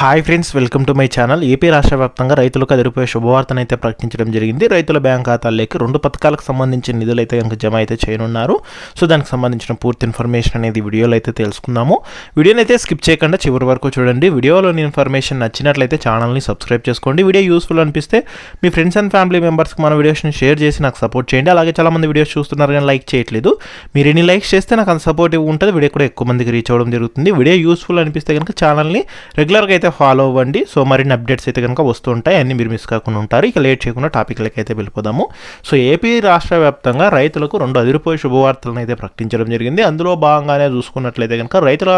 Hi friends welcome to my channel AP రాష్ట్ర వ్యాప్తంగా రైతులకు అదిరిపోయే శుభవార్తను అయితే ప్రకటించడం జరిగింది. రైతుల బ్యాంక్ ఖాతాల్లోకి రెండు పథకాలకు సంబంధించిన నిధులు అయితే కనుక జమ అయితే చేయనున్నారు. సో దానికి సంబంధించిన పూర్తి ఇన్ఫర్మేషన్ అనేది వీడియోలో అయితే తెలుసుకుందాము. వీడియోని అయితే స్కిప్ చేయకుండా చివరి వరకు చూడండి. వీడియోలోని ఇన్ఫర్మేషన్ నచ్చినట్లయితే ఛానల్ని సబ్స్క్రైబ్ చేసుకోండి. వీడియో యూస్ఫుల్ అనిపిస్తే మీ ఫ్రెండ్స్ అండ్ ఫ్యామిలీ మెంబర్స్కి మన వీడియోస్ని షేర్ చేసి నాకు సపోర్ట్ చేయండి. అలాగే చాలామంది వీడియోస్ చూస్తున్నారు కానీ లైక్ చేయట్లేదు. మీరు ఎన్ని లైక్స్ చేస్తే నాకు అంత సపోర్టివ్ ఉంటుంది. వీడియో కూడా ఎక్కువ మందికి రీచ్ అవ్వడం జరుగుతుంది. వీడియో యూస్ఫుల్ అనిపిస్తే కనుక ఛానల్ని రెగ్యులర్గా అయితే ఫాలో అవ్వండి. సో మరిన్ని అప్డేట్స్ అయితే కనుక వస్తుంటాయి. అన్ని మీరు మిస్ కాకుండా ఉంటారు. ఇక లేట్ చేయకుండా టాపిక్లకి అయితే వెళ్ళిపోదాము. సో ఏపీ రాష్ట్ర వ్యాప్తంగా రైతులకు రెండు అదిరిపోయే శుభవార్తలను అయితే ప్రకటించడం జరిగింది. అందులో భాగంగానే చూసుకున్నట్లయితే కనుక రైతుల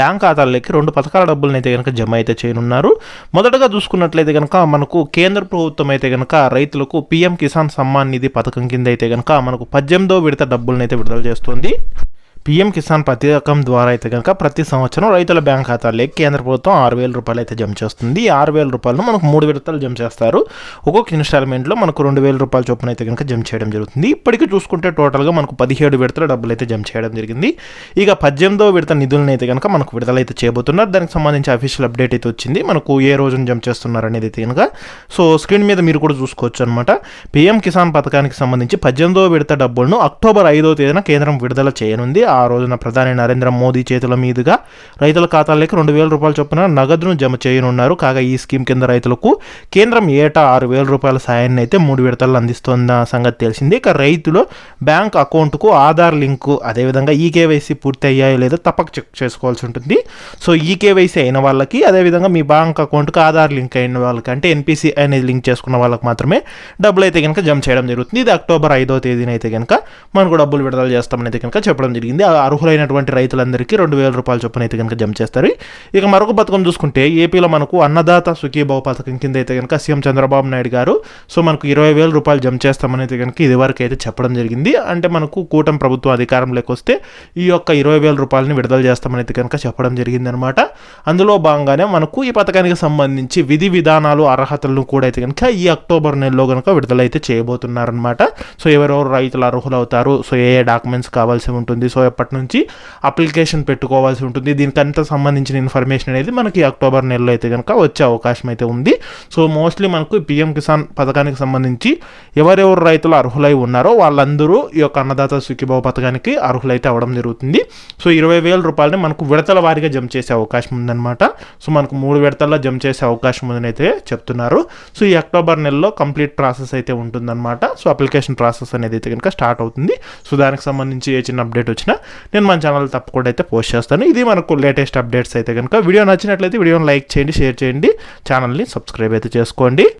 బ్యాంక్ ఖాతాల్లోకి రెండు పథకాల డబ్బులను అయితే కనుక జమ అయితే చేయనున్నారు. మొదటగా చూసుకున్నట్లయితే కనుక మనకు కేంద్ర ప్రభుత్వం అయితే కనుక రైతులకు పీఎం కిసాన్ సమ్మాన్ నిధి పథకం కింద అయితే కనుక మనకు పద్దెనిమిదో విడత డబ్బులను అయితే విడుదల చేస్తుంది. పీఎం కిసాన్ పథకం ద్వారా అయితే కనుక ప్రతి సంవత్సరం రైతుల బ్యాంక్ ఖాతాలోకి కేంద్ర ప్రభుత్వం ఆరు వేల రూపాయలు అయితే జమ చేస్తుంది. ఈ ఆరు వేల రూపాయలను మనకు మూడు విడతలు జమ చేస్తారు. ఒక్కొక్క ఇన్స్టాల్మెంట్లో మనకు రెండు వేల రూపాయల చొప్పున అయితే కనుక జమ చేయడం జరుగుతుంది. ఇప్పటికీ చూసుకుంటే టోటల్గా మనకు పదిహేడు విడతల డబ్బులు అయితే జమ చేయడం జరిగింది. ఇక పద్దెనిమిదో విడత నిధులను అయితే కనుక మనకు విడుదలైతే చేయబోతున్నారు. దానికి సంబంధించి అఫీషియల్ అప్డేట్ అయితే వచ్చింది. మనకు ఏ రోజున జమ చేస్తున్నారు అనేది అయితే కనుక సో స్క్రీన్ మీద మీరు కూడా చూసుకోవచ్చు అనమాట పీఎం కిసాన్ పథకానికి సంబంధించి పద్దెనిమిదో విడత డబ్బులను అక్టోబర్ ఐదో తేదీన కేంద్రం విడుదల చేయనుంది. ఆ రోజున ప్రధాని నరేంద్ర మోదీ చేతుల మీదుగా రైతుల ఖాతాల్లోకి రెండు వేల రూపాయల చొప్పున నగదును జమ చేయనున్నారు. కాగా ఈ స్కీమ్ కింద రైతులకు కేంద్రం ఏటా ఆరు వేల రూపాయల సాయాన్ని అయితే మూడు విడతలు అందిస్తున్న సంగతి తెలిసింది. ఇక రైతులు బ్యాంక్ అకౌంట్కు ఆధార్ లింకు అదేవిధంగా ఈకేవైసీ పూర్తి అయ్యాయో లేదో తప్పక చెక్ చేసుకోవాల్సి ఉంటుంది. సో ఈకేవైసీ అయిన వాళ్ళకి అదేవిధంగా మీ బ్యాంక్ అకౌంట్కి ఆధార్ లింక్ అయిన వాళ్ళకి అంటే ఎన్పిసి అనేది లింక్ చేసుకున్న వాళ్ళకి మాత్రమే డబ్బులు అయితే కనుక జమ చేయడం జరుగుతుంది. ఇది అక్టోబర్ ఐదో తేదీన అయితే కనుక మనకు డబ్బులు విడుదల చేస్తామని అయితే కనుక చెప్పడం జరిగింది. జరిగింది అర్హులైనటువంటి రైతులందరికీ రెండు వేల రూపాయల చొప్పున అయితే కనుక జమ చేస్తారు. ఇక మరొక పథకం చూసుకుంటే ఏపీలో మనకు అన్నదాత సుఖీభావ పథకం కింద అయితే కనుక సీఎం చంద్రబాబు నాయుడు గారు సో మనకు ఇరవై వేల రూపాయలు జమ చేస్తామని అయితే కనుక ఇదివరకు అయితే చెప్పడం జరిగింది. అంటే మనకు కూటమి ప్రభుత్వం అధికారంలోకి వస్తే ఈ యొక్క ఇరవై వేల రూపాయలని విడుదల చేస్తామని అయితే కనుక చెప్పడం జరిగిందనమాట. అందులో భాగంగానే మనకు ఈ పథకానికి సంబంధించి విధి విధానాలు అర్హతలను కూడా అయితే కనుక ఈ అక్టోబర్ నెలలో కనుక విడుదలైతే చేయబోతున్నారనమాట. సో ఎవరెవరు రైతులు అర్హులు అవుతారు సో ఏ ఏ డాక్యుమెంట్స్ కావాల్సి ఉంటుంది సో ఎప్పటి నుంచి అప్లికేషన్ పెట్టుకోవాల్సి ఉంటుంది. దీనికంతా సంబంధించిన ఇన్ఫర్మేషన్ అనేది మనకి అక్టోబర్ నెలలో అయితే కనుక వచ్చే అవకాశం అయితే ఉంది. సో మోస్ట్లీ మనకు పిఎం కిసాన్ పథకానికి సంబంధించి ఎవరెవరు రైతులు అర్హులై ఉన్నారో వాళ్ళందరూ ఈ యొక్క అన్నదాత సుఖీభావ పథకానికి అర్హులైతే అవ్వడం జరుగుతుంది. సో ఇరవై వేల రూపాయలని మనకు విడతల వారీగా జమ చేసే అవకాశం ఉందన్నమాట. సో మనకు మూడు విడతల్లో జమ చేసే అవకాశం ఉందని అయితే చెప్తున్నారు. సో ఈ అక్టోబర్ నెలలో కంప్లీట్ ప్రాసెస్ అయితే ఉంటుందన్నమాట. సో అప్లికేషన్ ప్రాసెస్ అనేది అయితే కనుక స్టార్ట్ అవుతుంది. సో దానికి సంబంధించి ఏ చిన్న అప్డేట్ వచ్చినా నేను మన ఛానల్ తప్పకుండా అయితే పోస్ట్ చేస్తాను. ఇది మనకు లేటెస్ట్ అప్డేట్స్ అయితే కనుక వీడియో నచ్చినట్లయితే వీడియోని లైక్ చేయండి షేర్ చేయండి. ఛానల్ని సబ్స్క్రైబ్ అయితే చేసుకోండి.